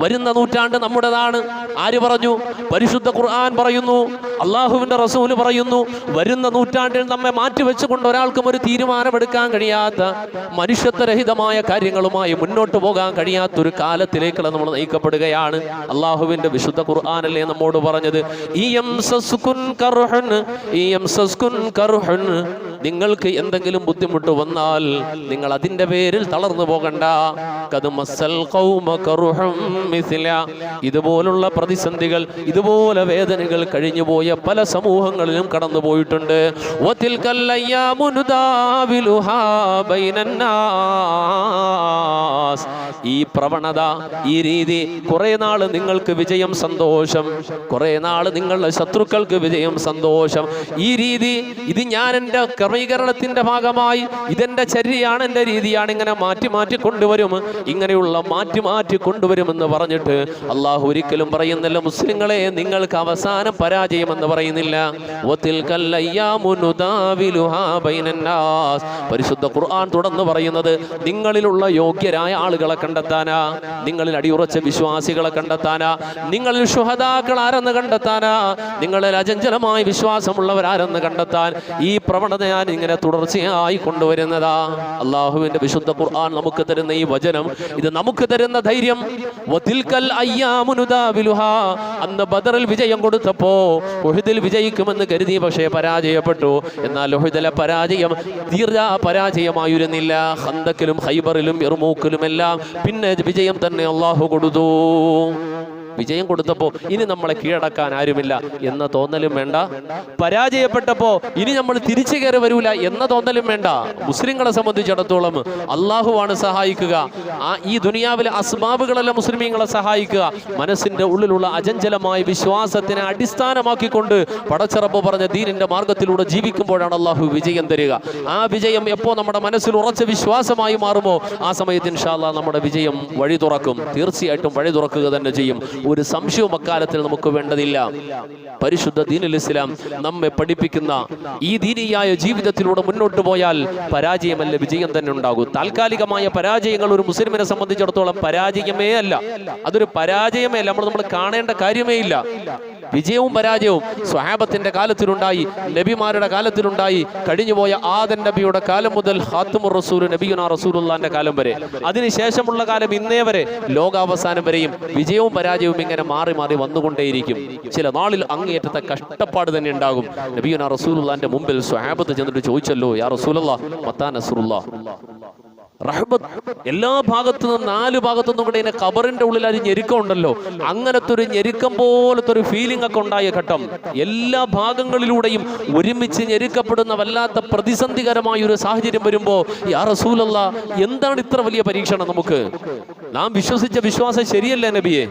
വരുന്ന നൂറ്റാണ്ട് നമ്മുടേതാണ്. ആര് പറഞ്ഞു? പരിശുദ്ധ ഖുർആൻ പറയുന്നു. അള്ളാഹുവിന്റെ റസൂൽ പറയുന്നു. വരുന്ന നൂറ്റാണ്ടിൽ നമ്മെ മാറ്റിവെച്ചുകൊണ്ട് ഒരാൾക്കും ഒരു തീരുമാനമെടുക്കാൻ കഴിയാത്ത മനുഷ്യത്വരഹിതമായ കാര്യങ്ങളുമായി മുന്നോട്ട് പോകാൻ കഴിയാത്ത ഒരു കാലത്തിലേക്കുള്ള നമ്മൾ നയിക്കപ്പെടുകയാണ്. അള്ളാഹുവിന്റെ വിശുദ്ധ ഖുർആൻ അല്ലേ നമ്മോട് പറഞ്ഞത്. ഈ യംസസ്കുൻ കർഹുൻ, ഈ യംസസ്കുൻ കർഹുൻ. നിങ്ങൾക്ക് എന്തെങ്കിലും ബുദ്ധിമുട്ട് വന്നാൽ നിങ്ങൾ അതിന്റെ പേരിൽ തളർന്നു പോകണ്ട. ഇതുപോലുള്ള പ്രതിസന്ധികൾ ഇതുപോലെ വേദനകൾ കഴിഞ്ഞുപോയ പല സമൂഹങ്ങളിലും കടന്നു പോയിട്ടുണ്ട്. ഈ പ്രവണത ഈ രീതി കുറെ നാൾ നിങ്ങൾക്ക് വിജയം സന്തോഷം കുറെ നാൾ നിങ്ങളുടെ ശത്രുക്കൾക്ക് വിജയം സന്തോഷം ഈ രീതി ഇത് ഞാൻ എന്റെ ക്രമീകരണത്തിന്റെ ഭാഗമായി ഇതെന്റെ ചര്യയാണ് എന്റെ രീതിയാണ് ഇങ്ങനെ മാറ്റി മാറ്റി കൊണ്ടുവരും ഇങ്ങനെയുള്ള മാറ്റി മാറ്റി കൊണ്ടുവരുമെന്ന് പറഞ്ഞിട്ട് അള്ളാഹു ഒരിക്കലും പറയുന്നില്ല മുസ്ലിങ്ങളെ നിങ്ങൾക്ക് അവസാനം പരാജയമെന്ന് പറയുന്നില്ല. പരിശുദ്ധ ഖുർആൻ തുടർന്ന് പറയുന്നത് നിങ്ങളിലുള്ള യോഗ്യരായ ആളുകളെ കണ്ടെത്താനാ നിങ്ങളിൽ അടിയുറച്ച വിശ്വാസികളെ കണ്ടെത്താനാ നിങ്ങളിൽ ശുഹദാക്കൾ ആരെന്ന് കണ്ടെത്താനാ നിങ്ങളിൽ അചഞ്ചലമായ വിശ്വാസമുള്ളവരാരെന്ന് കണ്ടെത്താൻ ഈ പ്രവണത ഞാൻ ഇങ്ങനെ തുടർച്ചയായി കൊണ്ടുവരുന്നതാ. അള്ളാഹുവിന്റെ വിശുദ്ധ ഖുർആൻ നമുക്ക് തരുന്ന ഈ വചനം ഇത് നമുക്ക് തരുന്ന ധൈര്യം. അന്ന് ബദറിൽ വിജയം കൊടുത്തപ്പോ ഒഹിദിൽ വിജയിക്കുമെന്ന് കരുതി പക്ഷേ പരാജയപ്പെട്ടു. എന്നാൽ ഒഹിദിലെ പരാജയം തീർച്ച പരാജയമായിരുന്നില്ല. ഹന്തക്കിലും ഹൈബറിലും ഇർമൂക്കിലും എല്ലാം പിന്നെ വിജയം തന്നെ അള്ളാഹു കൊടുത്തു. വിജയം കൊടുത്തപ്പോൾ ഇനി നമ്മളെ കീഴടക്കാൻ ആരുമില്ല എന്ന തോന്നലും വേണ്ട. പരാജയപ്പെട്ടപ്പോ ഇനി നമ്മൾ തിരിച്ചു കയറി വരൂല എന്ന തോന്നലും വേണ്ട. മുസ്ലിങ്ങളെ സംബന്ധിച്ചിടത്തോളം അള്ളാഹുവാണ് സഹായിക്കുക. ആ ഈ ദുനിയാവിലെ അസ്ബാബുകളല്ല മുസ്ലിമീങ്ങളെ സഹായിക്കുക. മനസ്സിന്റെ ഉള്ളിലുള്ള അചഞ്ചലമായ വിശ്വാസത്തിനെ അടിസ്ഥാനമാക്കിക്കൊണ്ട് പടച്ചിറപ്പ് പറഞ്ഞ ദീനിന്റെ മാർഗത്തിലൂടെ ജീവിക്കുമ്പോഴാണ് അള്ളാഹു വിജയം തരിക. ആ വിജയം എപ്പോ നമ്മുടെ മനസ്സിൽ ഉറച്ച വിശ്വാസമായി മാറുമോ? ആ സമയത്ത് ഇൻഷാല്ല നമ്മുടെ വിജയം വഴി തുറക്കും തീർച്ചയായിട്ടും വഴി തുറക്കുക തന്നെ ചെയ്യും. ഒരു സംശയവും അക്കാലത്തിൽ നമുക്ക് വേണ്ടതില്ല. പരിശുദ്ധ ദീനുൽ ഇസ്ലാം നമ്മെ പഠിപ്പിക്കുന്ന ഈ ദീനിയായ ജീവിതത്തിലൂടെ മുന്നോട്ട് പോയാൽ പരാജയമല്ല വിജയം തന്നെ ഉണ്ടാകും. താൽക്കാലികമായ പരാജയങ്ങൾ ഒരു മുസ്ലിമിനെ സംബന്ധിച്ചിടത്തോളം പരാജയമേ അല്ല. അതൊരു പരാജയമേ അല്ല. നമ്മൾ നമ്മൾ കാണേണ്ട കാര്യമേ ഇല്ല. വിജയവും പരാജയവും സ്വഹാബത്തിന്റെ കാലത്തിലുണ്ടായി നബിമാരുടെ കാലത്തിലുണ്ടായി. കഴിഞ്ഞുപോയ ആദൻ നബിയുടെ കാലം മുതൽ ഹാത്തുമുർ റസൂൽ നബിയുന റസൂലുള്ളാന്റെ കാലം വരെ. അതിനുശേഷമുള്ള കാലം ഇന്നേ വരെ ലോകാവസാനം വരെയും വിജയവും പരാജയവും ഇങ്ങനെ മാറി മാറി വന്നുകൊണ്ടേയിരിക്കും. ചില നാളിൽ അങ്ങേയറ്റത്തെ കഷ്ടപ്പാട് തന്നെ ഉണ്ടാകും. നബിയുന റസൂലുള്ളാന്റെ മുമ്പിൽ സ്വഹാബത്ത് ചെന്നിട്ട് ചോദിച്ചല്ലോ യാ റസൂലല്ലാ മത്താ നസ്റുല്ലാ. റഹ്മത്ത് എല്ലാ ഭാഗത്തു നിന്നും നാല് ഭാഗത്തു നിന്നും കൂടെ ഇതിനെ കബറിന്റെ ഉള്ളിൽ ഒരു ഞെരുക്കം ഉണ്ടല്ലോ അങ്ങനത്തെ ഒരു ഞെരുക്കം പോലത്തെ ഒരു ഫീലിംഗ് ഒക്കെ ഉണ്ടായ ഘട്ടം. എല്ലാ ഭാഗങ്ങളിലൂടെയും ഒരുമിച്ച് ഞെരുക്കപ്പെടുന്ന വല്ലാത്ത പ്രതിസന്ധികരമായ ഒരു സാഹചര്യം വരുമ്പോ യാ റസൂലല്ല എന്താണ് ഇത്ര വലിയ പരീക്ഷണം നമുക്ക്? നാം വിശ്വസിച്ച വിശ്വാസം ശരിയല്ലേ നബിയെ?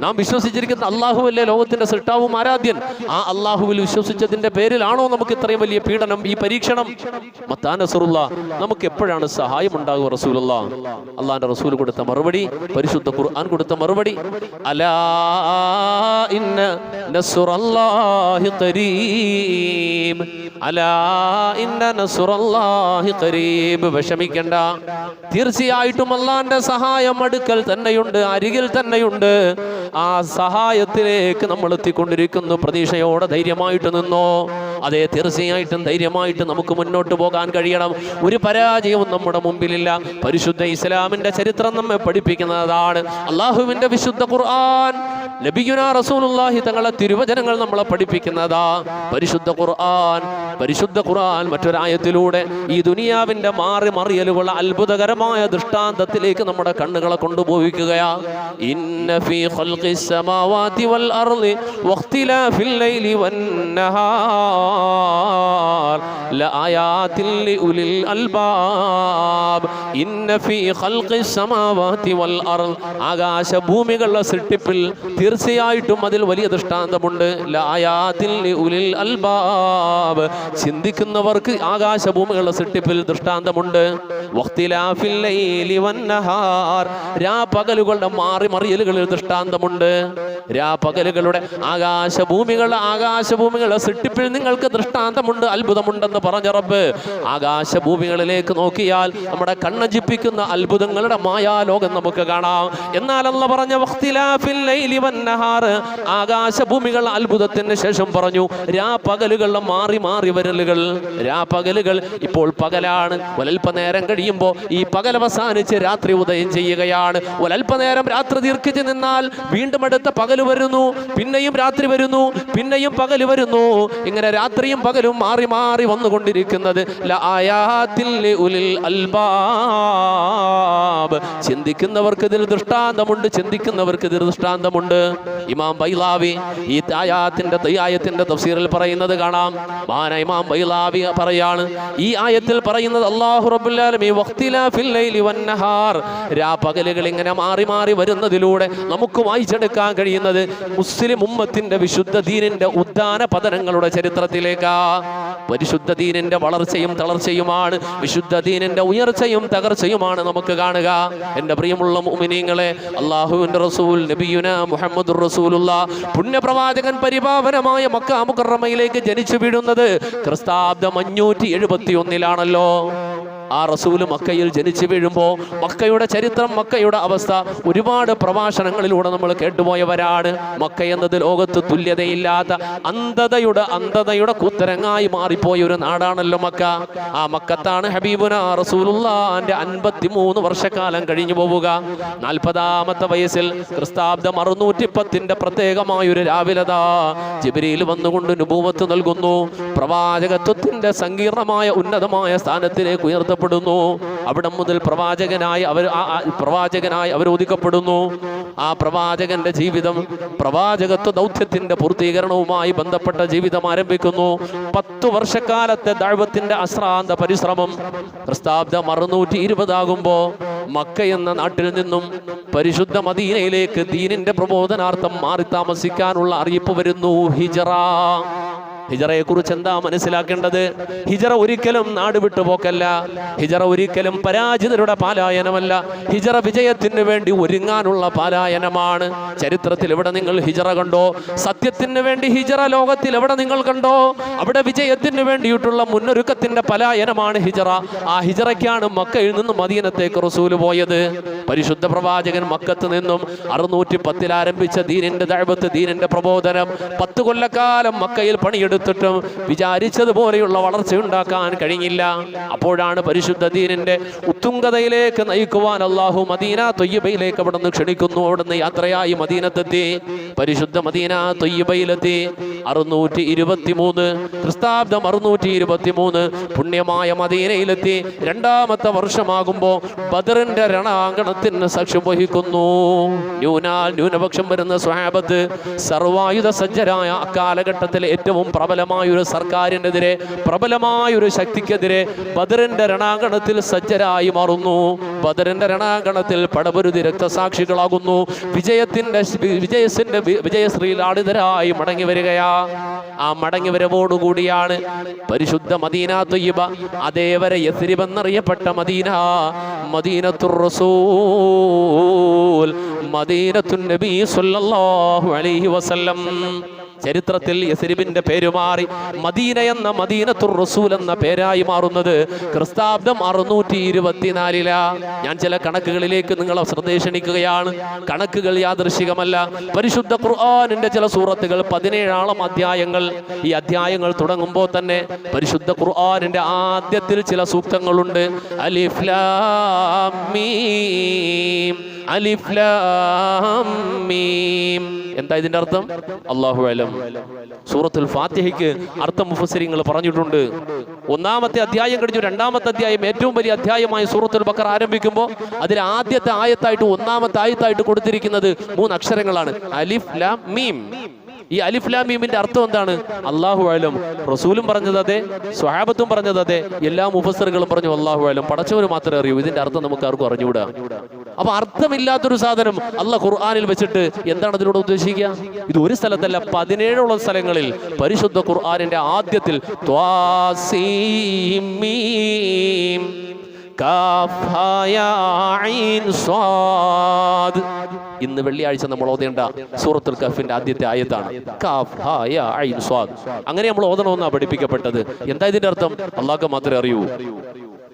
നാം വിശ്വസിച്ചിരിക്കുന്ന അള്ളാഹുവല്ലേ ലോകത്തിന്റെ സൃഷ്ടാവും ആരാധ്യൻ? ആ അള്ളാഹുവിൽ വിശ്വസിച്ചതിന്റെ പേരിലാണോ നമുക്ക് ഇത്രയും വലിയ പീഡനം ഈ പരീക്ഷണം? മത്താ നസറുള്ള നമുക്ക് എപ്പോഴാണ് സഹായം ഉണ്ടാകുക റസൂലുള്ള. അള്ളാന്റെ റസൂൽ കൊടുത്ത മറുപടി പരിശുദ്ധ ഖുർആൻ കൊടുത്ത മറുപടി. അലാ ഇന്ന അലാ ഇന്ന വിഷമിക്കണ്ട. തീർച്ചയായിട്ടും അള്ളാന്റെ സഹായം അടുക്കൽ തന്നെയുണ്ട് അരികിൽ തന്നെയുണ്ട്. ആ സഹായത്തിലേക്ക് നമ്മൾ എത്തിക്കൊണ്ടിരിക്കുന്നു. പ്രതീക്ഷയോടെ ധൈര്യമായിട്ട് നിന്നോ. അതെ തീർച്ചയായിട്ടും ധൈര്യമായിട്ട് നമുക്ക് മുന്നോട്ട് പോകാൻ കഴിയണം. ഒരു പരാജയവും നമ്മുടെ മുമ്പിലില്ല. പരിശുദ്ധ ഇസ്ലാമിന്റെ ചരിത്രം നമ്മെ പഠിപ്പിക്കുന്നതാണ്. അള്ളാഹുവിന്റെ വിശുദ്ധ ഖുർആൻ നബിയുന റസൂലുള്ളാഹി തങ്ങളെ തിരുവചനങ്ങൾ നമ്മളെ പഠിപ്പിക്കുന്നതാ. പരിശുദ്ധ ഖുർആൻ പരിശുദ്ധ ഖുർആൻ മറ്റൊരായത്തിലൂടെ ഈ ദുനിയാവിന്റെ മാറി മറിയലുകൾ അത്ഭുതകരമായ ദൃഷ്ടാന്തത്തിലേക്ക് നമ്മുടെ കണ്ണുകളെ കൊണ്ടുപോയിക്കുകയാ ഇന്ന ഫീ ഖൽഖിസ് സമാവാതി വൽ അർളി വഖ്തിലാഫിൽ ലൈലി വൻ നഹാർ. ലആയാതിൽ ലിഉലിൽ ഇന്ന ഫീ ഖൽഖിസ് സമാവാതി വൽ അർൾ. ആകാശ ഭൂമികളുടെ സൃഷ്ടിപ്പിൽ തീർച്ചയായിട്ടും അതിൽ വലിയ ദൃഷ്ടാന്തമുണ്ട്. ലായാതിൽ ഉലിൽ അൽബാബ്. ചിന്തിക്കുന്നവർക്ക് ആകാശഭൂമികളുടെ സൃഷ്ടിപ്പിൽ ദൃഷ്ടാന്തമുണ്ട്. രാപകലുകളുടെ മാറി മറിയലുകളിൽ ദൃഷ്ടാന്തമുണ്ട്. രാപകലുകളുടെ ആകാശഭൂമികൾ ആകാശഭൂമികളുടെ സൃഷ്ടിപ്പിൽ നിങ്ങൾക്ക് ദൃഷ്ടാന്തമുണ്ട് അത്ഭുതമുണ്ടെന്ന് പറഞ്ഞ റബ്ബ്. ആകാശഭൂമികളിലേക്ക് നോക്കിയാൽ നമ്മുടെ കണ്ണജിപ്പിക്കുന്ന അത്ഭുതങ്ങളുടെ മായാലോകം നമുക്ക് കാണാം. എന്നാൽ അല്ല പറഞ്ഞ വഖ്തിലാഫിൽ ലൈലി ആകാശഭൂമികൾ അത്ഭുതത്തിന് ശേഷം പറഞ്ഞു രാപകലുകളുടെ മാറി മാറി വരലുകൾ. രാപകലുകൾ ഇപ്പോൾ പകലാണ്. ഒരൽപ്പനേരം കഴിയുമ്പോൾ ഈ പകൽ അവസാനിച്ച് രാത്രി ഉദയം ചെയ്യുകയാണ്. ഒരൽപ്പനേരം രാത്രി ദീർഘിച്ച് നിന്നാൽ വീണ്ടും അടുത്ത പകൽ വരുന്നു. പിന്നെയും രാത്രി വരുന്നു. പിന്നെയും പകൽ വരുന്നു. ഇങ്ങനെ രാത്രിയും പകലും മാറി മാറി വന്നുകൊണ്ടിരിക്കുന്നത്. ചിന്തിക്കുന്നവർക്ക് ഇതിൽ ദൃഷ്ടാന്തമുണ്ട് ചിന്തിക്കുന്നവർക്ക് ഇതിൽ ദൃഷ്ടാന്തമുണ്ട്. ഇമാം ബൈലാവി ഈ ആയാത്തിന്റെ ആയത്തിന്റെ തഫ്സീറിൽ പറയുന്നത് കാണാം. മാന ഇമാം ബൈലാവി പറയാണ് ഈ ആയത്തിൽ പറയുന്നത് അല്ലാഹു റബ്ബുൽ ആലമീൻ വഖ്തിലാഫിൽ ലൈലി വന്നഹാർ രാപകലുകൾ ഇങ്ങനെ മാറി മാറി വരുന്നതിലൂടെ നമുക്ക് വായിച്ചെടുക്കാൻ കഴിയുന്നത് മുസ്ലിം ഉമ്മത്തിന്റെ വിശുദ്ധ ദീനിന്റെ ഉദ്ധാന പതനങ്ങളുടെ ചരിത്രത്തിലേക്കാ. പരിശുദ്ധ ദീനിന്റെ വളർച്ചയും തളർച്ചയുമാണ് വിശുദ്ധ ദീനിന്റെ ഉയർച്ചയും തകർച്ചയുമാണ് നമുക്ക് കാണുക. എന്റെ പ്രിയമുള്ള മുഅ്മിനീങ്ങളെ അള്ളാഹുവിന്റെ റസൂൽ നബിയുന മുഹമ്മദുർ റസൂലുള്ള പുണ്യപ്രവാചകൻ പരിപാവനമായ മക്ക മുക്കറമയിലേക്ക് ജനിച്ചു വീഴുന്നത് ക്രിസ്താബ്ദം അഞ്ഞൂറ്റി എഴുപത്തി ഒന്നിലാണല്ലോ ആ റസൂൽ മക്കയിൽ ജനിച്ചു വീഴുമ്പോൾ മക്കയുടെ ചരിത്രം മക്കയുടെ അവസ്ഥ ഒരുപാട് പ്രഭാഷണങ്ങളിലൂടെ നമ്മൾ കേട്ടുപോയവരാണ്. മക്ക എന്നത് ലോകത്ത് തുല്യതയില്ലാത്ത അന്ധതയുടെ അന്ധതയുടെ കുത്തരങ്ങായി മാറിപ്പോയ ഒരു നാടാണല്ലോ മക്ക. ആ മക്കത്താണ് ഹബീബുന റസൂലുള്ളാന്റെ അൻപത്തി മൂന്ന് വർഷക്കാലം കഴിഞ്ഞു പോവുക. നാൽപ്പതാമത്തെ വയസ്സിൽ ക്രിസ്താബ്ദം അറുന്നൂറ്റി പത്തിന്റെ പ്രത്യേകമായൊരു രാവിലതാ ജിബിരിയിൽ വന്നുകൊണ്ട് നുഭൂവത്ത് നൽകുന്നു. പ്രവാചകത്വത്തിന്റെ സങ്കീർണമായ ഉന്നതമായ സ്ഥാനത്തിലേക്ക് ഉയർത്തപ്പെടുന്നു അവിടെ മുതൽ പ്രവാചകനായി അവർ പ്രവാചകനായി അവർ ഒതുക്കപ്പെടുന്നു ആ പ്രവാചകന്റെ ജീവിതം പ്രവാചകത്വ ദൗത്യത്തിന്റെ പൂർത്തീകരണവുമായി ബന്ധപ്പെട്ട ജീവിതം ആരംഭിക്കുന്നു. പത്തു വർഷക്കാലത്തെ ദൈവത്തിന്റെ അശ്രാന്ത പരിശ്രമം ക്രിസ്താബ്ദം അറുന്നൂറ്റി ഇരുപതാകുമ്പോ മക്ക എന്ന നാട്ടിൽ നിന്നും പരിശുദ്ധ മദീനയിലേക്ക് ദീനിന്റെ പ്രബോധനാർത്ഥം മാറി താമസിക്കാനുള്ള അറിയിപ്പ് വരുന്നു. ഹിജറ. ഹിജറയെ കുറിച്ച് എന്താ മനസ്സിലാക്കേണ്ടത്? ഹിജറ ഒരിക്കലും നാട് വിട്ടു പോക്കല്ല ഹിജറ ഒരിക്കലും പരാജിതരുടെ പാലായനമല്ല. ഹിജറ വിജയത്തിന് വേണ്ടി ഒരുങ്ങാനുള്ള പാലായനമാണ്. ചരിത്രത്തിൽ എവിടെ നിങ്ങൾ ഹിജറ കണ്ടോ? സത്യത്തിന് വേണ്ടി ഹിജറ ലോകത്തിൽ എവിടെ നിങ്ങൾ കണ്ടോ? അവിടെ വിജയത്തിന് വേണ്ടിയിട്ടുള്ള മുന്നൊരുക്കത്തിന്റെ പലായനമാണ് ഹിജറ. ആ ഹിജറയ്ക്കാണ് മക്കയിൽ നിന്നും മദീനത്തേക്ക് റസൂൽ പോയത്. പരിശുദ്ധ പ്രവാചകൻ മക്കത്ത് നിന്നും അറുന്നൂറ്റി പത്തിൽ ആരംഭിച്ച ദീനിന്റെ ദഴവത്ത് ദീനിന്റെ പ്രബോധനം. പത്ത് കൊല്ലക്കാലം മക്കയിൽ പണിയെടുത്തിട്ടും വിചാരിച്ചതുപോലെയുള്ള വളർച്ച ഉണ്ടാക്കാൻ കഴിഞ്ഞില്ല. അപ്പോഴാണ് പരിശുദ്ധ ദീനിന്റെ ഉത്തുംഗതയിലേക്ക് നയിക്കുവാൻ അള്ളാഹു മദീന തൊയ്യബയിലേക്ക് അവിടെ നിന്ന് ക്ഷണിക്കുന്നു. അവിടുന്ന് യാത്രയായി മദീനത്തെത്തി. പരിശുദ്ധ മദീന തൊയ്യബയിലെത്തി. അറുന്നൂറ്റി ഇരുപത്തി മൂന്ന് ക്രിസ്താബ്ദം അറുന്നൂറ്റി ഇരുപത്തി മൂന്ന് പുണ്യമായ മദീനയിലെത്തി. രണ്ടാമത്തെ വർഷമാകുമ്പോൾ ബദറിന്റെ രണാങ്കണത്തിന് സാക്ഷ്യം വഹിക്കുന്നു. ന്യൂനാൽ ന്യൂനപക്ഷം വരുന്ന സ്വഹാബത്ത് സർവായുധ സജ്ജരായ അക്കാലഘട്ടത്തിലെ ഏറ്റവും പ്രബലമായ ഒരു സർക്കാരിനെതിരെ പ്രബലമായ ഒരു ശക്തിക്കെതിരെ ബദറിന്റെ രണാങ്കണത്തിൽ സജ്ജരായി മാറുന്നു. ബദറിന്റെ രണാങ്കണത്തിൽ പടപുരുതി രക്തസാക്ഷികളാകുന്നു. വിജയത്തിന്റെ വിജയസിന്റെ വിജയശ്രീലാളിതരായി മടങ്ങി വരികയാ. ആ മടങ്ങി വരവോടുകൂടിയാണ് പരിശുദ്ധ മദീന തൊയ്യബ അതേവരെ യസ്രിബ് എന്നറിയപ്പെട്ട മദീന. മദീനത്തുർ റസൂൽ മദീനത്തുൻ നബി സല്ലല്ലാഹു അലൈഹി വസല്ലം. ചരിത്രത്തിൽ യസരിബിന്റെ പേര് മാറി മദീന എന്ന മദീനത്തുർ റസൂൽ എന്ന പേരായി മാറുന്നത് ക്രിസ്താബ്ദം അറുന്നൂറ്റി ഇരുപത്തിനാലില ഞാൻ ചില കണക്കുകളിലേക്ക് നിങ്ങളെ ശ്രദ്ധേഷണിക്കുകയാണ് കണക്കുകൾ യാദൃശികമല്ല. പരിശുദ്ധ ഖുർആാനിന്റെ ചില സൂറത്തുകൾ പതിനേഴാളം അധ്യായങ്ങൾ. ഈ അധ്യായങ്ങൾ തുടങ്ങുമ്പോൾ തന്നെ പരിശുദ്ധ ഖുർആാനിന്റെ ആദ്യത്തിൽ ചില സൂക്തങ്ങളുണ്ട്. അലിഫ് ലാം മീം. അലിഫ് ലാം മീം. എന്താ ഇതിന്റെ അർത്ഥം? അള്ളാഹു അലം. സൂറത്തുൽ ഫാത്തിഹയ്ക്ക് അർത്ഥം മുഫസരിങ്ങൾ പറഞ്ഞിട്ടുണ്ട്. ഒന്നാമത്തെ അധ്യായം കഴിഞ്ഞു. രണ്ടാമത്തെ അധ്യായം ഏറ്റവും വലിയ അധ്യായമായ സൂറത്തുൽ ബക്കർ ആരംഭിക്കുമ്പോൾ അതിൽ ആദ്യത്തെ ആയത്തായിട്ട് ഒന്നാമത്തെ ആയത്തായിട്ട് കൊടുത്തിരിക്കുന്നത് മൂന്ന് അക്ഷരങ്ങളാണ്. അലിഫ് ലാം മീം. ഈ അലിഫ്ലാമീമിന്റെ അർത്ഥം എന്താണ്? അള്ളാഹു ആയാലും റസൂലും പറഞ്ഞത് അതെ സ്വഹാബത്തും പറഞ്ഞത് അതെ എല്ലാ മുഫസറുകളും പറഞ്ഞു അള്ളാഹു ആയാലും പടച്ചവന് മാത്രമേ അറിയൂ ഇതിന്റെ അർത്ഥം നമുക്ക് ആർക്കും അറിഞ്ഞുകൂടാ. അപ്പൊ അർത്ഥമില്ലാത്തൊരു സാധനം അല്ല ഖുർആാനിൽ വെച്ചിട്ട് എന്താണ് അതിലൂടെ ഉദ്ദേശിക്കുക? ഇത് ഒരു സ്ഥലത്തല്ല പതിനേഴോളം സ്ഥലങ്ങളിൽ പരിശുദ്ധ ഖുർആാനിന്റെ ആദ്യത്തിൽ ഇന്ന് വെള്ളിയാഴ്ച നമ്മൾ ഓതേണ്ട സൂറത്തുൽ കഫിന്റെ ആദ്യത്തെ ആയത്താണ് അങ്ങനെ നമ്മൾ ഓതണമെന്നാണ് പഠിപ്പിക്കപ്പെട്ടത്. എന്താ ഇതിന്റെ അർത്ഥം? അള്ളാഹ് മാത്രമേ അറിയൂ.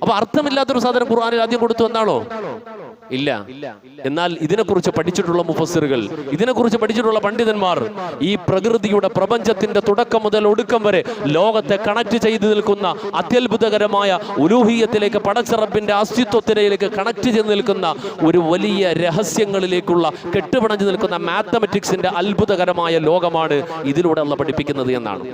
അപ്പൊ അർത്ഥമില്ലാത്തൊരു സാധനം ഖുർആാനിൽ ആദ്യം കൊടുത്തു എന്നാണോ? ഇല്ല. എന്നാൽ ഇതിനെക്കുറിച്ച് പഠിച്ചിട്ടുള്ള മുഫസ്സിറുകൾ ഇതിനെക്കുറിച്ച് പഠിച്ചിട്ടുള്ള പണ്ഡിതന്മാർ ഈ പ്രകൃതിയുടെ പ്രപഞ്ചത്തിന്റെ തുടക്കം മുതൽ ഒടുക്കം വരെ ലോകത്തെ കണക്ട് ചെയ്തു നിൽക്കുന്ന അത്യത്ഭുതകരമായ ഉലൂഹിയത്തിലേക്ക് പടച്ചിറപ്പിന്റെ അസ്തിത്വത്തിലേക്ക് കണക്ട് ചെയ്ത് നിൽക്കുന്ന ഒരു വലിയ രഹസ്യങ്ങളിലേക്കുള്ള കെട്ടുപിണഞ്ഞു നിൽക്കുന്ന മാത്തമെറ്റിക്സിന്റെ അത്ഭുതകരമായ ലോകമാണ് ഇതിലൂടെ അള്ള പഠിപ്പിക്കുന്നത് എന്നാണ്.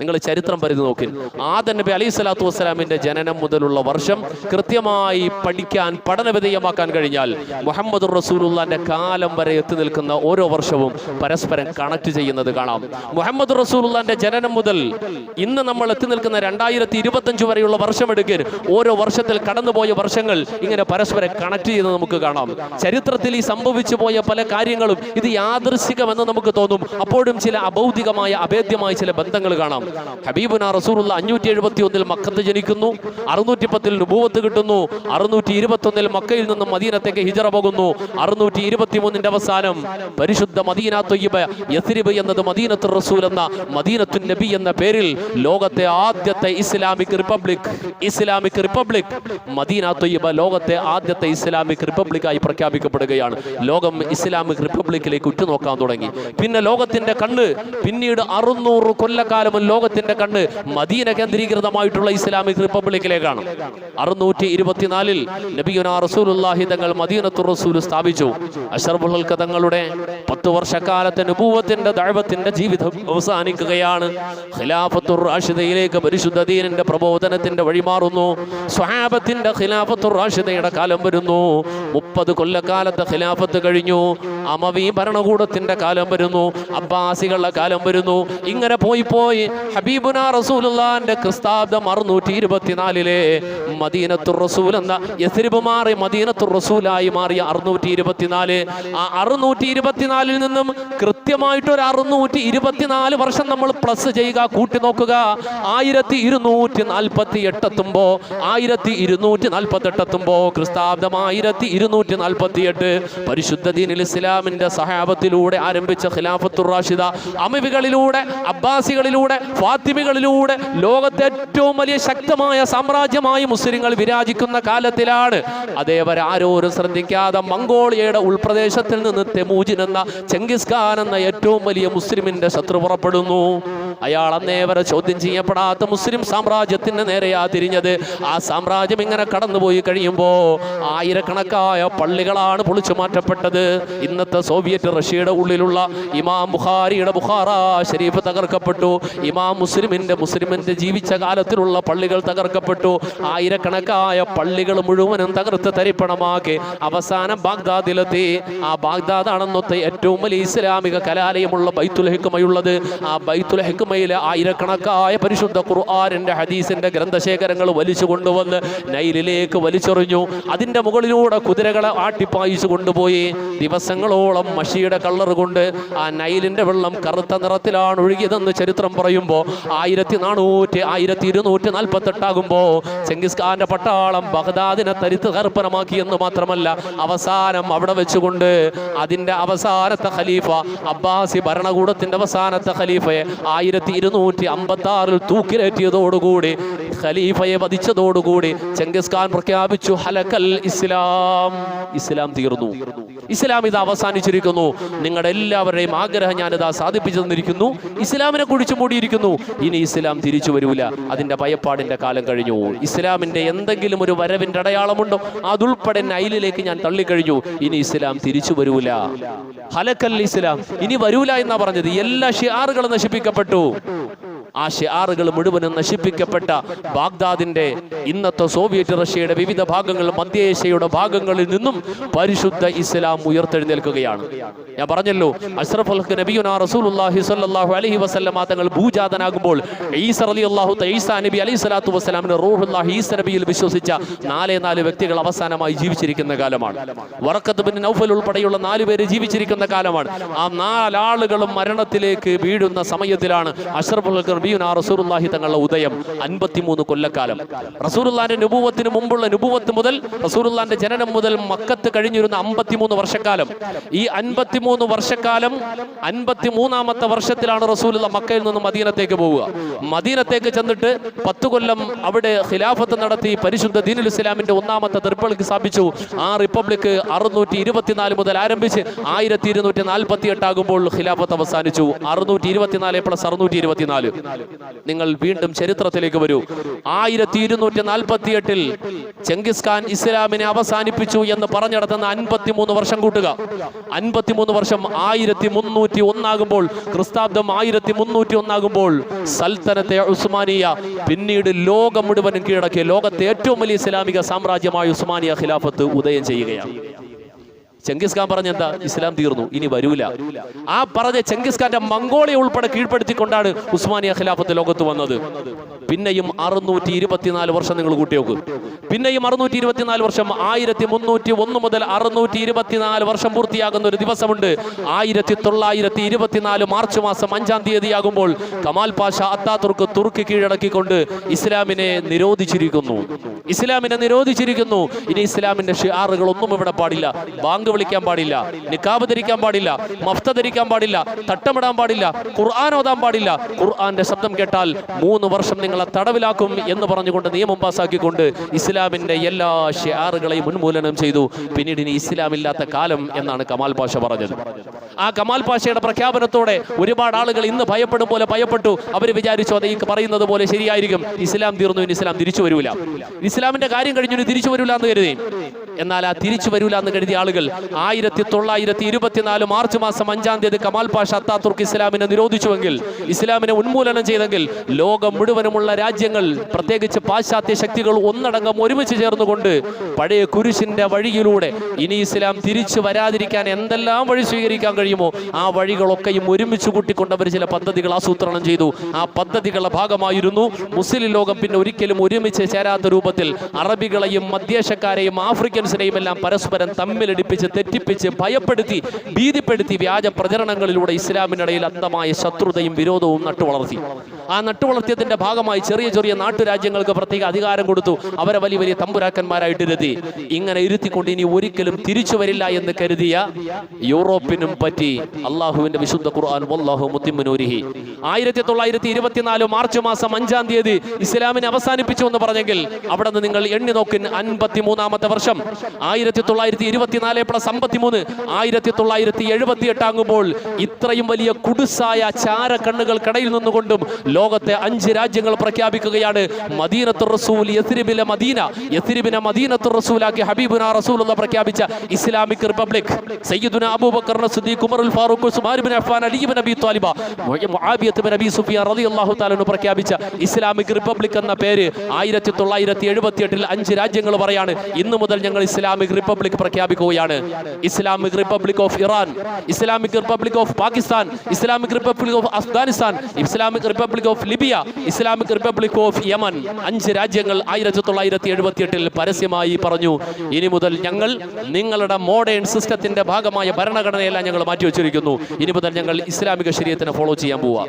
നിങ്ങൾ ചരിത്രം പരിധി നോക്കി. ആദ നബി അലൈഹി സ്വലാത്തു വസ്സലാമിന്റെ ജനനം മുതലുള്ള വർഷം കൃത്യമായി പഠിക്കാൻ പഠനവിധേയമാക്കാൻ കഴിഞ്ഞാൽ മുഹമ്മദ് റസൂലുള്ളാന്റെ കാലം വരെ എത്തി നിൽക്കുന്ന ഓരോ വർഷവും പരസ്പരം കണക്ട് ചെയ്യുന്നത് കാണാം. മുഹമ്മദ് റസൂലുള്ളാന്റെ ജനനം മുതൽ ഇന്ന് നമ്മൾ എത്തി നിൽക്കുന്ന രണ്ടായിരത്തി ഇരുപത്തഞ്ച് വരെയുള്ള വർഷം എടുക്കൽ ഓരോ വർഷത്തിൽ കടന്നുപോയ വർഷങ്ങൾ ഇങ്ങനെ പരസ്പരം കണക്ട് ചെയ്യുന്നത് നമുക്ക് കാണാം. ചരിത്രത്തിൽ ഈ സംഭവിച്ചു പോയ പല കാര്യങ്ങളും ഇത് യാദൃശികമെന്ന് നമുക്ക് തോന്നും. അപ്പോഴും ചില അഭൗതികമായ അഭേദ്യമായ ചില ബന്ധങ്ങൾ കാണാം. ഹബീബുന റസൂലുള്ള അഞ്ഞൂറ്റി എഴുപത്തി ഒന്നിൽ മക്കത്ത് ജനിക്കുന്നു അറുന്നൂറ്റി പത്തിൽ നുബൂവത്ത് കിട്ടുന്നു അറുന്നൂറ്റി ഇരുപത്തി ഒന്നിൽ മക്കയിൽ നിന്നും മദീനത്തേക്ക് ഹിജറ പോകുന്നു അറുന്നൂറ്റി ഇരുപത്തി മൂന്നിന്റെ അവസാനം പരിശുദ്ധ മദീന തൊയ്യബ് യസ്രിബ് എന്നത് മദീനത്ത് റസൂൽ എന്ന മദീനത്തു നബി എന്ന പേരിൽ ലോകത്തെ ആദ്യത്തെ Islamic republic Islamic republic Madina Tayyiba ലോകത്തെ ആദ്യത്തെ ഇസ്ലാമിക് റിപ്പബ്ലിക്കായി പ്രഖ്യാപിക്കപ്പെടുകയാണ്. ലോകം ഇസ്ലാമിക് റിപ്പബ്ലിക്കിലേക്ക് ഉറ്റുനോക്കാൻ തുടങ്ങി. പിന്നെ ലോകത്തിന്റെ കണ്ണ് പിന്നീട് അറുന്നൂറ് കൊല്ലക്കാലം ലോകത്തിന്റെ കണ്ണ് മദീന കേന്ദ്രീകൃതമായിട്ടുള്ള ഇസ്ലാമിക് റിപ്പബ്ലിക്കിലേക്കാണ്. അറുന്നൂറ്റി ഇരുപത്തിനാലിൽ നബിയുന റസൂലുള്ളാഹി തങ്ങൾ മദീനത്തു റസൂൽ സ്ഥാപിച്ചു. അഷർബുൽ തങ്ങളുടെ പത്ത് വർഷക്കാലത്തെ നുപൂവത്തിന്റെ ദഴവത്തിന്റെ ജീവിതം അവസാനിക്കുകയാണ്. ഖിലാഫത്തുർ റാഷിദയിലേക്ക് പരിശുദ്ധ ദീനിന്റെ പ്രബോധനത്തിന്റെ വഴിമാറുന്നു സ്വഹാബത്തിന്റെ ഖിലാഫത്തുർ റാഷിദയുടെ കാലം വരുന്നു. മുപ്പത് കൊല്ലക്കാലത്തെ ഖിലാഫത്ത് കഴിഞ്ഞു. അമവി ഭരണകൂടത്തിന്റെ കാലം വരുന്നു. അബ്ബാസികളുടെ കാലം വരുന്നു. ഇങ്ങനെ പോയി പോയി ഹബീബുന റസൂലുള്ളാന്റെ ക്രിസ്താബ്ദം അറുന്നൂറ്റി ഇരുപത്തിനാലിലെ മദീനത്തുർ റസൂൽ എന്ന യസ്രിബ് മാറി മദീനത്തുർ റസൂലായി മാറിയ അറുന്നൂറ്റി ഇരുപത്തിനാല് ആ അറുന്നൂറ്റി ഇരുപത്തിനാലിൽ നിന്നും കൃത്യമായിട്ട് ഒരു അറുന്നൂറ്റി ഇരുപത്തിനാല് വർഷം നമ്മൾ പ്ലസ് ചെയ്യുക കൂട്ടി നോക്കുക. ആയിരത്തി ഇരുന്നൂറ്റി നാൽപ്പത്തി എട്ടെത്തുമ്പോ ആയിരത്തി ഇരുന്നൂറ്റി നാൽപ്പത്തി എട്ടെത്തുമ്പോ ക്രിസ്താബ്ദം ആയിരത്തി ഇരുന്നൂറ്റി നാൽപ്പത്തി എട്ട് പരിശുദ്ധ ദീനിൽ ഇസ്ലാമിന്റെ സഹാബത്തിലൂടെ ആരംഭിച്ച ഖിലാഫത്തുർ റാഷിദ അമിവികളിലൂടെ അബ്ബാസികളിലൂടെ ഫാത്തിമികളിലൂടെ ലോകത്തെ ഏറ്റവും വലിയ ശക്തമായ സാമ്രാജ്യമായി മുസ്ലിങ്ങൾ വിരാജിക്കുന്ന കാലത്തിലാണ്. അതേവരാരോരും ശ്രദ്ധിക്കാതെ മംഗോളിയയുടെ ഉൾപ്രദേശത്തിൽ നിന്ന് തെമൂജിൻ എന്ന ചെങ്കിസ് ഖാൻ എന്ന ഏറ്റവും വലിയ മുസ്ലിമിന്റെ ശത്രു പുറപ്പെടുന്നു. അയാൾ അന്നേവരെ ചോദ്യം ചെയ്യപ്പെടാത്ത മുസ്ലിം സാമ്രാജ്യത്തിന് നേരെയാ തിരിഞ്ഞത്. ആ സാമ്രാജ്യം ഇങ്ങനെ കടന്നുപോയി കഴിയുമ്പോൾ ആയിരക്കണക്കായ പള്ളികളാണ് പൊളിച്ചു മാറ്റപ്പെട്ടത്. ഇന്നത്തെ സോവിയറ്റ് റഷ്യയുടെ ഉള്ളിലുള്ള ഇമാം ബുഖാരിയുടെ ബുഖാറ ഷരീഫ് തകർക്കപ്പെട്ടു. ഇമാം മുസ്ലിമിന്റെ മുസ്ലിമിന്റെ ജീവിച്ച കാലത്തിലുള്ള പള്ളികൾ തകർക്കപ്പെട്ടു. ആയിരക്കണക്കായ പള്ളികൾ മുഴുവനും തകർത്ത് തരിപ്പണമാക്കി അവസാനം ബാഗ്ദാദിലെത്തി. ആ ബാഗ്ദാദാണെന്നൊത്തെ ഏറ്റവും വലിയ ഇസ്ലാമിക കലാലയമുള്ള ബൈത്തുൽ ഹിക്കുമയുള്ളത് ആ ബൈത്തുൽ ഹിക്കുമയിലെ ആയിരക്കണക്കായ പരിശുദ്ധ ഖുർആാനിന്റെ ഹദീസിന്റെ ഗ്രന്ഥശേഖരങ്ങൾ വലിച്ചു കൊണ്ടുവന്ന് നൈലിലേക്ക് വലിച്ചെറിഞ്ഞു. അതിന്റെ മുകളിലൂടെ കുതിരകളെ ആട്ടിപ്പായിച്ചു കൊണ്ടുപോയി. ദിവസങ്ങളോളം മഷിയുടെ കളർ കൊണ്ട് ആ നൈലിന്റെ വെള്ളം കറുത്ത നിറത്തിലാണ് ഒഴുകിയതെന്ന് ചരിത്രം പറയുമ്പോൾ ആയിരത്തി നാനൂറ്റി ആയിരത്തി ഇരുന്നൂറ്റി നാൽപ്പത്തെട്ടാകുമ്പോൾ ചെങ്കിസ് ഖാന്റെ പട്ടാളം ബഗ്ദാദിനെ തരിത്ത് കർപ്പനമാക്കി എന്ന് മാത്രമല്ല അവസാനം അവിടെ വെച്ചുകൊണ്ട് അതിന്റെ അവസാനത്തെ ഖലീഫ അബ്ബാസി ഭരണകൂടത്തിന്റെ അവസാനത്തെ ഖലീഫയെ ആയിരത്തി ഇരുന്നൂറ്റി അമ്പത്തി ആറിൽ തൂക്കിലേറ്റിയതോടുകൂടി ഖലീഫയെ വധിച്ചതോടുകൂടി ചെങ്കിസ് ഖാൻ പ്രഖ്യാപിച്ചു ഹലക്കൽ ഇസ്ലാം. ഇസ്ലാം തീർന്നു. ഇസ്ലാം ഇത് അവസാനിച്ചിരിക്കുന്നു. നിങ്ങളുടെ എല്ലാവരുടെയും ആഗ്രഹം ഞാനിതാ സാധിപ്പിച്ചു തന്നിരിക്കുന്നു. ഇസ്ലാമിനെ കുഴിച്ചു മൂടിയിരിക്കുന്നു. ഇനി ഇസ്ലാം തിരിച്ചു വരൂല. അതിന്റെ ഭയപ്പാടിന്റെ കാലം കഴിഞ്ഞു. ഇസ്ലാമിന്റെ എന്തെങ്കിലും ഒരു വരവിന്റെ അടയാളമുണ്ടോ? അതുൾപ്പെടെ നൈലിലേക്ക് ഞാൻ തള്ളിക്കഴിഞ്ഞു. ഇനി ഇസ്ലാം തിരിച്ചു വരൂല. ഹലക്കൽ ഇസ്ലാം. ഇനി വരൂല എന്നാ പറഞ്ഞത്. എല്ലാ ഷിയാറുകളും നശിപ്പിക്കപ്പെട്ടു. ആ ഷിയാറുകൾ മുഴുവനും നശിപ്പിക്കപ്പെട്ട ബാഗ്ദാദിന്റെ ഇന്നത്തെ സോവിയറ്റ് റഷ്യയുടെ വിവിധ ഭാഗങ്ങൾ മധ്യേഷ്യയുടെ ഭാഗങ്ങളിൽ നിന്നും പരിശുദ്ധ ഇസ്ലാം ഉയർത്തെഴുന്നേൽക്കുകയാണ്. ഞാൻ പറഞ്ഞല്ലോ അഷ്റഫ് അൽഹ് നബിയുന റസൂലുള്ളാഹി സ്വല്ലല്ലാഹു അലൈഹി വസല്ലമ തങ്ങൾ ഭൂജാതനാകുമ്പോൾ ഈസ റളിയല്ലാഹു ത ഈസ നബി അലൈഹി സ്വലാത്തു വസ്സലാമിന് റൂഹുല്ലാഹി ഈസ നബിയിൽ വിശ്വസിച്ച നാലേ നാല് വ്യക്തികൾ അവസാനമായി ജീവിച്ചിരിക്കുന്ന കാലമാണ്. വറക്കത്ത് ബിൻ നൗഫൽ ഉൾപ്പെടെയുള്ള നാല് പേര് ജീവിച്ചിരിക്കുന്ന കാലമാണ്. ആ നാലാളുകളും മരണത്തിലേക്ക് വീഴുന്ന സമയത്തിലാണ് അഷ്റഫ് അഷ്റഫുൽ നബിയുന തങ്ങളുടെ ഉദയം അൻപത്തിമൂന്ന് കൊല്ലക്കാലം. റസൂറുല്ലാന്റെ നുപൂവത്തിന് മുമ്പുള്ള നുപൂവത്ത് മുതൽ റസൂറുല്ലാന്റെ ജനനം മുതൽ മക്കത്ത് കഴിഞ്ഞിരുന്ന അമ്പത്തിമൂന്ന് വർഷക്കാലം. ഈ അൻപത്തിമൂന്ന് വർഷക്കാലം അൻപത്തിമൂന്നാമത്തെ വർഷത്തിലാണ് റസൂലുള്ള മക്കയിൽ നിന്ന് മദീനത്തേക്ക് പോവുക. മദീനത്തേക്ക് ചെന്നിട്ട് പത്തു കൊല്ലം അവിടെ ഖിലാഫത്ത് നടത്തി പരിശുദ്ധ ദീനുൽ ഇസ്ലാമിന്റെ ഒന്നാമത്തെ റിപ്പബ്ലിക് സ്ഥാപിച്ചു. ആ റിപ്പബ്ലിക് അറുന്നൂറ്റി ഇരുപത്തിനാല് മുതൽ ആരംഭിച്ച് ആയിരത്തി ഇരുന്നൂറ്റി നാൽപ്പത്തി എട്ടാകുമ്പോൾ ഖിലാഫത്ത് അവസാനിച്ചു. അറുന്നൂറ്റി ഇരുപത്തിനാല് പ്ലസ് അറുന്നൂറ്റി ഇരുപത്തിനാല് നിങ്ങൾ വീണ്ടും ചരിത്രത്തിലേക്ക് വരൂ. ആയിരത്തി ഇരുന്നൂറ്റി നാൽപ്പത്തി എട്ടിൽ ചെങ്കിസ് ഖാൻ ഇസ്ലാമിനെ അവസാനിപ്പിച്ചു എന്ന് പറഞ്ഞിടത്തുന്ന അൻപത്തിമൂന്ന് വർഷം കൂട്ടുക. അൻപത്തിമൂന്ന് വർഷം ആയിരത്തി മുന്നൂറ്റി ഒന്നാകുമ്പോൾ ക്രിസ്താബ്ദം ആയിരത്തി മുന്നൂറ്റി ഒന്നാകുമ്പോൾ സൽത്തനത്തെ ഉസ്മാനിയ പിന്നീട് ലോകം മുഴുവനും കീഴടക്കിയ ലോകത്തെ ഏറ്റവും വലിയ ഇസ്ലാമിക സാമ്രാജ്യമായ ഉസ്മാനിയ ഖിലാഫത്ത് ഉദയം ചെയ്യുകയാണ്. ചെങ്കിസ് ഖാൻ പറഞ്ഞ എന്താ? ഇസ്ലാം തീർന്നു ഇനി വരൂല. ആ പറഞ്ഞ ചെങ്കിസ് ഖാന്റെ മംഗോളിയ ഉൾപ്പെടെ കീഴ്പ്പെടുത്തിക്കൊണ്ടാണ് ഉസ്മാനിയ ഖിലാഫത്ത് ലോകത്ത് വന്നത്. പിന്നെയും അറുന്നൂറ്റി ഇരുപത്തിനാല് വർഷം നിങ്ങൾ കൂട്ടിയോക്ക്. പിന്നെയും അറുന്നൂറ്റി ഇരുപത്തിനാല് വർഷം ആയിരത്തി മുന്നൂറ്റി ഒന്ന് മുതൽ അറുന്നൂറ്റി ഇരുപത്തിനാല് വർഷം പൂർത്തിയാകുന്ന ഒരു ദിവസമുണ്ട്. ആയിരത്തി തൊള്ളായിരത്തി ഇരുപത്തിനാല് മാർച്ച് മാസം അഞ്ചാം തീയതിയാകുമ്പോൾ കമാൽ പാഷ അത്താതുർക്ക് തുർക്കി കീഴടക്കിക്കൊണ്ട് ഇസ്ലാമിനെ നിരോധിച്ചിരിക്കുന്നു. ഇസ്ലാമിനെ നിരോധിച്ചിരിക്കുന്നു. ഇനി ഇസ്ലാമിന്റെ ഷിയാറുകൾ ഒന്നും ഇവിടെ പാടില്ല. ബാങ്ക് വിളിക്കാൻ പാടില്ല. നിക്കാബ് ധരിക്കാൻ പാടില്ല. മഫ്ത ധരിക്കാൻ പാടില്ല. തട്ടമിടാൻ പാടില്ല. ഖുർആൻ ഓതാൻ പാടില്ല. ഖുർആന്റെ ശബ്ദം കേട്ടാൽ മൂന്ന് വർഷം നിങ്ങളെ തടവിലാക്കും എന്ന് പറഞ്ഞുകൊണ്ട് നിയമം പാസാക്കിക്കൊണ്ട് ഇസ്ലാമിന്റെ എല്ലാ ഷിയാറുകളെയും ഉന്മൂലനം ചെയ്തു. പിന്നീട് ഇനി ഇസ്ലാം ഇല്ലാത്ത കാലം എന്നാണ് കമാൽ പാഷ പറഞ്ഞത്. ആ കമാൽ പാഷയുടെ പ്രഖ്യാപനത്തോടെ ഒരുപാട് ആളുകൾ ഇന്ന് ഭയപ്പെടും പോലെ ഭയപ്പെട്ടു. അവർ വിചാരിച്ചു അത് ഈ പറയുന്നത് പോലെ ശരിയായിരിക്കും. ഇസ്ലാം തീർന്നു ഇനി ഇസ്ലാം തിരിച്ചു വരൂല. ഇസ്ലാമിന്റെ കാര്യം കഴിഞ്ഞു തിരിച്ചു വരൂല എന്ന് കരുതി. എന്നാൽ ആ തിരിച്ചു വരൂല എന്ന് കരുതിയ ആളുകൾ ആയിരത്തി തൊള്ളായിരത്തി ഇരുപത്തിനാല് മാർച്ച് മാസം അഞ്ചാം തീയതി കമാൽ പാഷ അത്താത്തുർക്ക് ഇസ്ലാമിനെ നിരോധിച്ചുവെങ്കിൽ ഇസ്ലാമിനെ ഉന്മൂലനം ചെയ്തെങ്കിൽ ലോകം മുഴുവനുമുള്ള രാജ്യങ്ങൾ പ്രത്യേകിച്ച് പാശ്ചാത്യ ശക്തികൾ ഒന്നടങ്കം ഒരുമിച്ച് ചേർന്നുകൊണ്ട് പഴയ കുരിശിന്റെ വഴിയിലൂടെ ഇനി ഇസ്ലാം തിരിച്ചു വരാതിരിക്കാൻ എന്തെല്ലാം വഴി സ്വീകരിക്കാൻ കഴിയുമോ ആ വഴികളൊക്കെയും ഒരുമിച്ച് കൂട്ടിക്കൊണ്ട് അവർ ചില പദ്ധതികൾ ആസൂത്രണം ചെയ്തു. ആ പദ്ധതികളുടെ ഭാഗമായിരുന്നു മുസ്ലിം ലോകം പിന്നെ ഒരിക്കലും ഒരുമിച്ച് ചേരാത്ത രൂപത്തിൽ അറബികളെയും മധ്യേഷ്യക്കാരെയും ആഫ്രിക്കൻസിനെയും എല്ലാം പരസ്പരം തമ്മിലടിപ്പിച്ച് തെറ്റിപ്പിച്ച് ഭയപ്പെടുത്തി ഭീതിപ്പെടുത്തി വ്യാജ പ്രചരണങ്ങളിലൂടെ ഇസ്ലാമിനിടയിൽ അന്തമായ ശത്രുതയും വിരോധവും നട്ടുവളർത്തി. ആ നട്ടുവളർത്തിയതിന്റെ ഭാഗമായി ചെറിയ ചെറിയ നാട്ടുരാജ്യങ്ങൾക്ക് പ്രത്യേക അധികാരം കൊടുത്തു അവരെ വലിയ വലിയ തമ്പുരാക്കന്മാരായിട്ട് ഇരുത്തി. ഇങ്ങനെ ഇരുത്തിക്കൊണ്ട് ഇനി ഒരിക്കലും തിരിച്ചു വരില്ല എന്ന് കരുതിയ യൂറോപ്പിനും പറ്റി അള്ളാഹുവിന്റെ വിശുദ്ധ ഖുർആൻ വല്ലാഹു മുത്തിമുനൂരിഹി ആയിരത്തി തൊള്ളായിരത്തി ഇരുപത്തിനാല് മാർച്ച് മാസം അഞ്ചാം തീയതി ഇസ്ലാമിനെ അവസാനിപ്പിച്ചു എന്ന് പറഞ്ഞെങ്കിൽ അവിടെ നിന്ന് നിങ്ങൾ എണ്ണി നോക്കിൻ അൻപത്തി മൂന്നാമത്തെ വർഷം. ആയിരത്തി തൊള്ളായിരത്തി ഇരുപത്തിനാല് പ്ലസ് അമ്പത്തിമൂന്ന്. ആയിരത്തി തൊള്ളായിരത്തി എഴുപത്തി എട്ടാകുമ്പോൾ ഇത്രയും വലിയ കുടുസായ ചാര കണ്ണുകൾക്കിടയിൽ നിന്നുകൊണ്ടും ലോകത്തെ അഞ്ച് രാജ്യങ്ങൾ പ്രഖ്യാപിക്കുകയാണ്. മദീനത്തു റസൂൽ യസ്രിബിലെ മദീന. യസ്രിബിനെ മദീനത്തു റസൂലാക്കി ഹബീബുന റസൂൽ എന്ന് പ്രഖ്യാപിച്ച ഇസ്ലാമിക് റിപ്പബ്ലിക്. സയ്യിദുന അബൂബക്കർ സിദ്ദീഖ് ഉൽ ഫാറൂഖ് ഉസ്മാൻ ബിൻ അഫ്ഫാൻ അലി ബിൻ അബി ത്വാലിബ മുആവിയത്ത് ബിൻ അബി സുഫിയാൻ റളിയല്ലാഹു തആല പ്രഖ്യാപിച്ച ഇസ്ലാമിക് റിപ്പബ്ലിക് എന്ന പേര് ആയിരത്തി തൊള്ളായിരത്തി എഴുപത്തി എട്ടിൽ അഞ്ച് രാജ്യങ്ങൾ പറയാണ്. ഇന്നു മുതൽ ഞങ്ങൾ ഇസ്ലാമിക് റിപ്പബ്ലിക് പ്രഖ്യാപിക്കുകയാണ്. Islamic republic of Iran Islamic republic of Pakistan Islamic republic of Afghanistan Islamic republic of Libya Islamic republic of Yemen അഞ്ച് രാജ്യങ്ങൾ ആയിരത്തി തൊള്ളായിരത്തി എഴുപത്തി എട്ടിൽ പരസ്യമായി പറഞ്ഞു. ഇനി മുതൽ ഞങ്ങൾ നിങ്ങളുടെ മോഡേൺ സിസ്റ്റത്തിന്റെ ഭാഗമായ ഭരണഘടനയെല്ലാം ഞങ്ങൾ മാറ്റിവെച്ചിരിക്കുന്നു. ഇനി മുതൽ ഞങ്ങൾ ഇസ്ലാമിക ശരീരത്തിനെ ഫോളോ ചെയ്യാൻ പോവാ.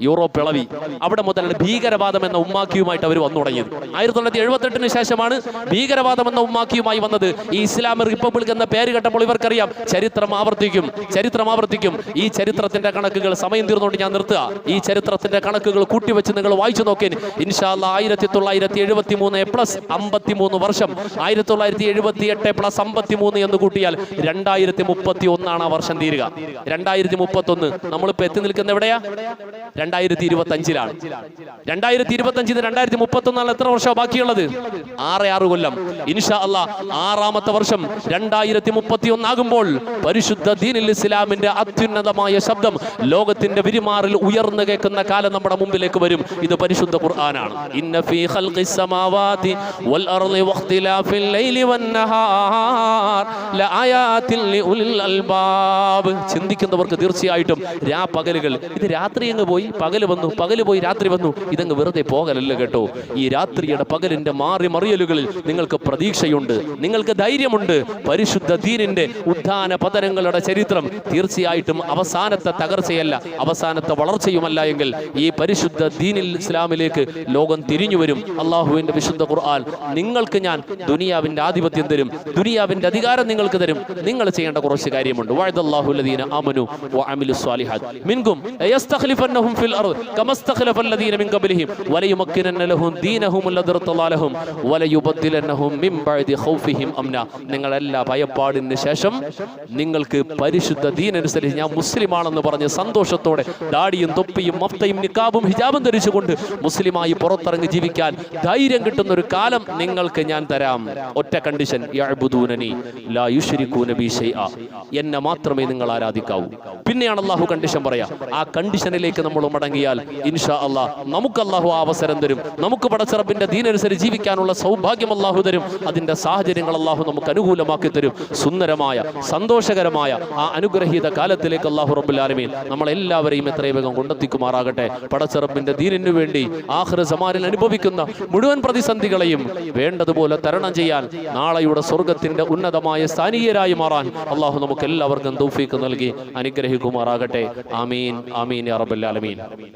യൂറോപ്പ് ഇളവി അവിടെ മുതലാണ് ഭീകരവാദം എന്ന ഉമ്മാക്കിയുമായിട്ട് അവർ വന്നു തുടങ്ങിയത്. ആയിരത്തി തൊള്ളായിരത്തി എഴുപത്തെട്ടിന് ശേഷമാണ് ഭീകരവാദം എന്ന ഉമ്മാക്കിയുമായി വന്നത്. ഈ ഇസ്ലാമിക് റിപ്പബ്ലിക് എന്ന പേര് കേട്ടപ്പോൾ ഇവർക്കറിയാം ചരിത്രം ആവർത്തിക്കും ചരിത്രം ആവർത്തിക്കും. ഈ ചരിത്രത്തിന്റെ കണക്കുകൾ സമയം തീർന്നുകൊണ്ട് ഞാൻ നിർത്തുക. ഈ ചരിത്രത്തിന്റെ കണക്കുകൾ കൂട്ടിവെച്ച് നിങ്ങൾ വായിച്ചു നോക്കേൻ. ഇൻഷാല്ല ആയിരത്തി തൊള്ളായിരത്തി എഴുപത്തി മൂന്ന് പ്ലസ് അമ്പത്തി മൂന്ന് വർഷം. ആയിരത്തി തൊള്ളായിരത്തി എഴുപത്തി എട്ട് പ്ലസ് അമ്പത്തി മൂന്ന് എന്ന് കൂട്ടിയാൽ രണ്ടായിരത്തി മുപ്പത്തി ഒന്നാണ് ആ വർഷം തീരുക. രണ്ടായിരത്തി മുപ്പത്തി ഒന്ന് നമ്മളിപ്പോ എത്തി നിൽക്കുന്ന എവിടെയാ? രണ്ടായിരത്തി ഇരുപത്തി അഞ്ചിലാണ് രണ്ടായിരത്തി ഇരുപത്തി അഞ്ചിന് രണ്ടായിരത്തി മുപ്പത്തി ഒന്നാണ് എത്ര വർഷം ബാക്കിയുള്ളത്? ആറ് ആറ് കൊല്ലം. ഇൻഷാ അല്ലാ ആറാമത്തെ വർഷം രണ്ടായിരത്തി മുപ്പത്തി ഒന്നാകുമ്പോൾ പരിശുദ്ധ ദീനിൽ ഇസ്ലാമിന്റെ അത്യുന്നതമായ ശബ്ദം ലോകത്തിന്റെ വിരിമാറിൽ ഉയർന്നു കേൾക്കുന്ന കാലം നമ്മുടെ മുമ്പിലേക്ക് വരും. ഇത് പരിശുദ്ധ ഖുർആനാണ്. ഇന്ന ഫീ ഖൽഖിസ് സമാവാതി വൽ അർളി വഖ്തിലാഫിൽ ലൈലി വൻ നഹാർ ലആയാതിൻ ലിഉലിൽ അൽബാബ്. ചിന്തിക്കുന്നവർക്ക് തീർച്ചയായിട്ടും രാ പകലുകൾ. ഇത് രാത്രി അങ്ങ് പോയി? പകൽ വന്നു പകൽ പോയി രാത്രി വന്നു. ഇതങ്ങ് വെറുതെ പോകലല്ല കേട്ടോ. ഈ രാത്രിയുടെ പകലിന്റെ മാറി മറിയലുകളിൽ നിങ്ങൾക്ക് പ്രതീക്ഷയുണ്ട് നിങ്ങൾക്ക് ധൈര്യമുണ്ട്. പരിശുദ്ധ ദീനിന്റെ ഉദ്ധാന പതനങ്ങളുടെ ചരിത്രം തീർച്ചയായിട്ടും അവസാനത്തെ തകർച്ചയല്ല അവസാനത്തെ വളർച്ചയുമല്ല എങ്കിൽ ഈ പരിശുദ്ധ ദീനിൽ ഇസ്ലാമിലേക്ക് ലോകം തിരിഞ്ഞു വരും. അള്ളാഹുവിന്റെ വിശുദ്ധ ഖുർആൻ നിങ്ങൾക്ക് ഞാൻ ദുനിയാവിന്റെ ആധിപത്യം തരും ദുനിയാവിന്റെ അധികാരം നിങ്ങൾക്ക് തരും. നിങ്ങൾ ചെയ്യേണ്ട കുറച്ച് കാര്യമുണ്ട്. വഅദല്ലാഹു അല്ലദീന ആമനു വഅമിലു സ്വാലിഹാദ് മിൻകും യസ്തഖ്ലിഫന്നഹും ഫിൽ അർദ് الذين من قبلهم മിൻ ഖബ്ലിഹിം دينهم الذي ദീനഹും لهم وليبدلنهم من ബഅദി ഖൗഫിഹിം അംന നിങ്ങളെല്ലാ ഭയപ്പാടിന് ശേഷം നിങ്ങൾക്ക് പരിശുദ്ധ ദീൻ അനുസരിച്ച് ഞാൻ മുസ്ലിമാണെന്ന് പറഞ്ഞ് സന്തോഷത്തോടെ ദാടിയും തൊപ്പിയും മഫ്തയും നിക്കാബും ഹിജാബും ധരിച്ചുകൊണ്ട് മുസ്ലിമായി പുറത്തിറങ്ങി ജീവിക്കാൻ ധൈര്യം കിട്ടുന്ന ഒരു കാലം നിങ്ങൾക്ക് ഞാൻ തരാം. ഒറ്റ കണ്ടീഷൻ എന്നെ മാത്രമേ നിങ്ങൾ ആരാധിക്കാവൂ. പിന്നെയാണ് അള്ളാഹു കണ്ടീഷൻ പറയാ. ആ കണ്ടീഷനിലേക്ക് നമ്മൾ മടങ്ങിയാൽ ഇൻഷാ അള്ളാഹ് നമുക്ക് അള്ളാഹു അവസരം തരും. നമുക്ക് പടച്ചിറപ്പിന്റെ ദീനനുസരിച്ച് ജീവിക്കാനുള്ള സൗഭാഗ്യം അള്ളാഹു തരും. അതിന്റെ സാഹചര്യങ്ങൾ അള്ളാഹു നമുക്ക് അനുകൂലമാക്കി തരും. സുന്ദരമായ സന്തോഷകരമായ ആ അനുഗ്രഹീത കാലത്തിലേക്ക് അള്ളാഹു റബുല്ലാലമീൻ നമ്മളെല്ലാവരെയും എത്രയും വേഗം കൊണ്ടെത്തിക്കുമാറാകട്ടെ. പടച്ചിറപ്പിന്റെ ദീനിനു വേണ്ടി ആഹ്റ സമാനിൽ അനുഭവിക്കുന്ന മുഴുവൻ പ്രതിസന്ധികളെയും വേണ്ടതുപോലെ തരണം ചെയ്യാൻ നാളെയുടെ സ്വർഗത്തിന്റെ ഉന്നതമായ സ്ഥാനീയരായി മാറാൻ അള്ളാഹു നമുക്ക് എല്ലാവർക്കും തൗഫീക്ക് നൽകി അനുഗ്രഹിക്കുമാറാകട്ടെ. ആമീൻ ആമീൻ യാ നബി